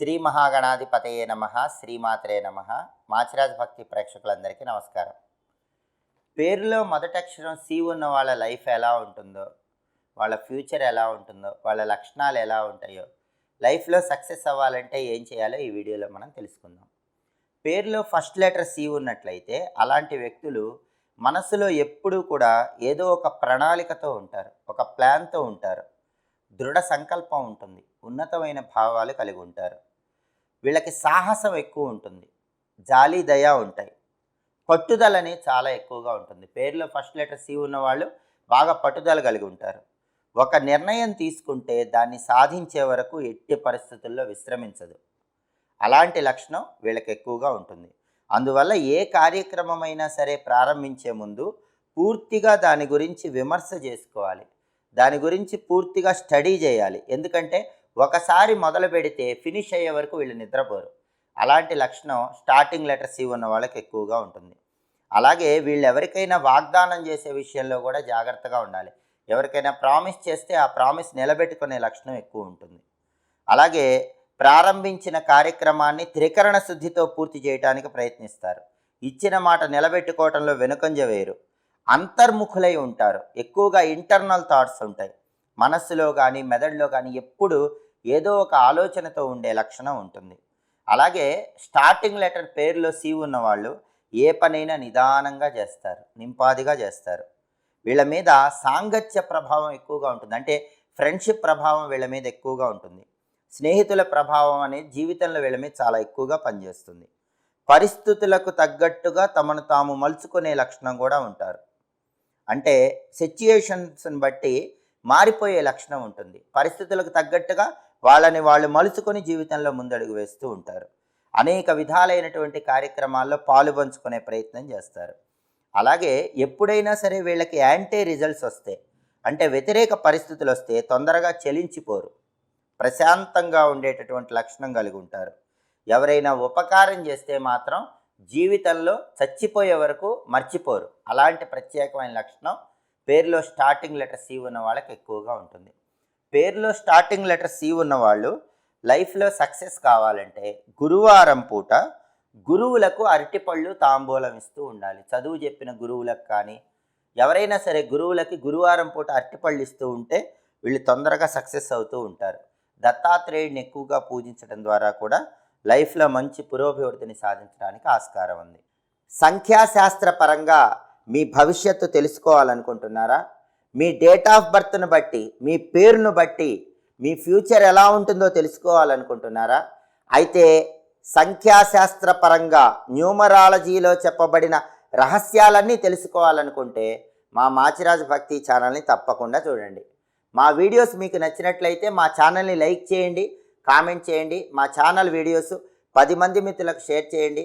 శ్రీ మహాగణాధిపతయే నమ శ్రీమాత్రే నమ. మాచిరాజ్ భక్తి ప్రేక్షకులందరికీ నమస్కారం. పేరులో మొదటక్షరం సి ఉన్న వాళ్ళ లైఫ్ ఎలా ఉంటుందో వాళ్ళ ఫ్యూచర్ ఎలా ఉంటుందో వాళ్ళ లక్షణాలు ఎలా ఉంటాయో లైఫ్లో సక్సెస్ అవ్వాలంటే ఏం చేయాలో ఈ వీడియోలో మనం తెలుసుకుందాం. పేరులో ఫస్ట్ లెటర్ సి ఉన్నట్లయితే అలాంటి వ్యక్తులు మనసులో ఎప్పుడూ కూడా ఏదో ఒక ప్రణాళికతో ఉంటారు ఒక ప్లాన్తో ఉంటారు. దృఢ సంకల్పం ఉంటుంది ఉన్నతమైన భావాలు కలిగి ఉంటారు. వీళ్ళకి సాహసం ఎక్కువ ఉంటుంది. జాలి దయ ఉంటాయి. పట్టుదలని చాలా ఎక్కువగా ఉంటుంది. పేరులో ఫస్ట్ లెటర్ సి ఉన్నవాళ్ళు బాగా పట్టుదల కలిగి ఉంటారు. ఒక నిర్ణయం తీసుకుంటే దాన్ని సాధించే వరకు ఎట్టి పరిస్థితుల్లో విశ్రమించదు. అలాంటి లక్షణం వీళ్ళకి ఎక్కువగా ఉంటుంది. అందువల్ల ఏ కార్యక్రమమైనా సరే ప్రారంభించే ముందు పూర్తిగా దాని గురించి విమర్శ చేసుకోవాలి. దాని గురించి పూర్తిగా స్టడీ చేయాలి. ఎందుకంటే ఒకసారి మొదలు పెడితే ఫినిష్ అయ్యే వరకు వీళ్ళు నిద్రపోరు. అలాంటి లక్షణం స్టార్టింగ్ లెటర్ సి ఉన్న వాళ్ళకి ఎక్కువగా ఉంటుంది. అలాగే వీళ్ళు ఎవరికైనా వాగ్దానం చేసే విషయంలో కూడా జాగ్రత్తగా ఉండాలి. ఎవరికైనా ప్రామిస్ చేస్తే ఆ ప్రామిస్ నిలబెట్టుకునే లక్షణం ఎక్కువ ఉంటుంది. అలాగే ప్రారంభించిన కార్యక్రమాన్ని త్రికరణ శుద్ధితో పూర్తి చేయడానికి ప్రయత్నిస్తారు. ఇచ్చిన మాట నిలబెట్టుకోవడంలో వెనుకంజ వేరు. అంతర్ముఖులై ఉంటారు. ఎక్కువగా ఇంటర్నల్ థాట్స్ ఉంటాయి. మనస్సులో కానీ మెదడులో కానీ ఎప్పుడు ఏదో ఒక ఆలోచనతో ఉండే లక్షణం ఉంటుంది. అలాగే స్టార్టింగ్ లెటర్ పేరులో సి ఉన్నవాళ్ళు ఏ పనైనా నిదానంగా చేస్తారు నింపాదిగా చేస్తారు. వీళ్ళ మీద సాంగత్య ప్రభావం ఎక్కువగా ఉంటుంది. అంటే ఫ్రెండ్షిప్ ప్రభావం వీళ్ళ మీద ఎక్కువగా ఉంటుంది. స్నేహితుల ప్రభావం అనేది జీవితంలో వీళ్ళ మీద చాలా ఎక్కువగా పనిచేస్తుంది. పరిస్థితులకు తగ్గట్టుగా తమను తాము మలుచుకునే లక్షణం కూడా ఉంటారు. అంటే సిచ్యుయేషన్స్ని బట్టి మారిపోయే లక్షణం ఉంటుంది. పరిస్థితులకు తగ్గట్టుగా వాళ్ళని వాళ్ళు మలుచుకొని జీవితంలో ముందడుగు వేస్తూ ఉంటారు. అనేక విధాలైనటువంటి కార్యక్రమాల్లో పాలు పంచుకునే ప్రయత్నం చేస్తారు. అలాగే ఎప్పుడైనా సరే వీళ్ళకి యాంటీ రిజల్ట్స్ వస్తే అంటే వ్యతిరేక పరిస్థితులు వస్తే తొందరగా చెలించిపోరు. ప్రశాంతంగా ఉండేటటువంటి లక్షణం కలిగి ఉంటారు. ఎవరైనా ఉపకారం చేస్తే మాత్రం జీవితంలో చచ్చిపోయే వరకు మర్చిపోరు. అలాంటి ప్రత్యేకమైన లక్షణం పేరులో స్టార్టింగ్ లెటర్ సి ఉన్న వాళ్ళకి ఎక్కువగా ఉంటుంది. పేరులో స్టార్టింగ్ లెటర్ సి ఉన్న వాళ్ళు లైఫ్లో సక్సెస్ కావాలంటే గురువారం పూట గురువులకు అరటిపళ్ళు తాంబూలం ఇస్తూ ఉండాలి. చదువు చెప్పిన గురువులకు కానీ ఎవరైనా సరే గురువులకి గురువారం పూట అరటిపళ్ళు ఇస్తూ ఉంటే వీళ్ళు తొందరగా సక్సెస్ అవుతూ ఉంటారు. దత్తాత్రేయుడిని ఎక్కువగా పూజించడం ద్వారా కూడా లైఫ్లో మంచి పురోభివృద్ధిని సాధించడానికి ఆస్కారం ఉంది. సంఖ్యాశాస్త్రపరంగా మీ భవిష్యత్తు తెలుసుకోవాలనుకుంటున్నారా? మీ డేట్ ఆఫ్ బర్త్ను బట్టి మీ పేరును బట్టి మీ ఫ్యూచర్ ఎలా ఉంటుందో తెలుసుకోవాలనుకుంటున్నారా? అయితే సంఖ్యాశాస్త్ర పరంగా న్యూమరాలజీలో చెప్పబడిన రహస్యాలన్నీ తెలుసుకోవాలనుకుంటే మా మాచిరాజు భక్తి ఛానల్ని తప్పకుండా చూడండి. మా వీడియోస్ మీకు నచ్చినట్లయితే మా ఛానల్ని లైక్ చేయండి కామెంట్ చేయండి మా ఛానల్ వీడియోస్ పది మంది మిత్రులకు షేర్ చేయండి.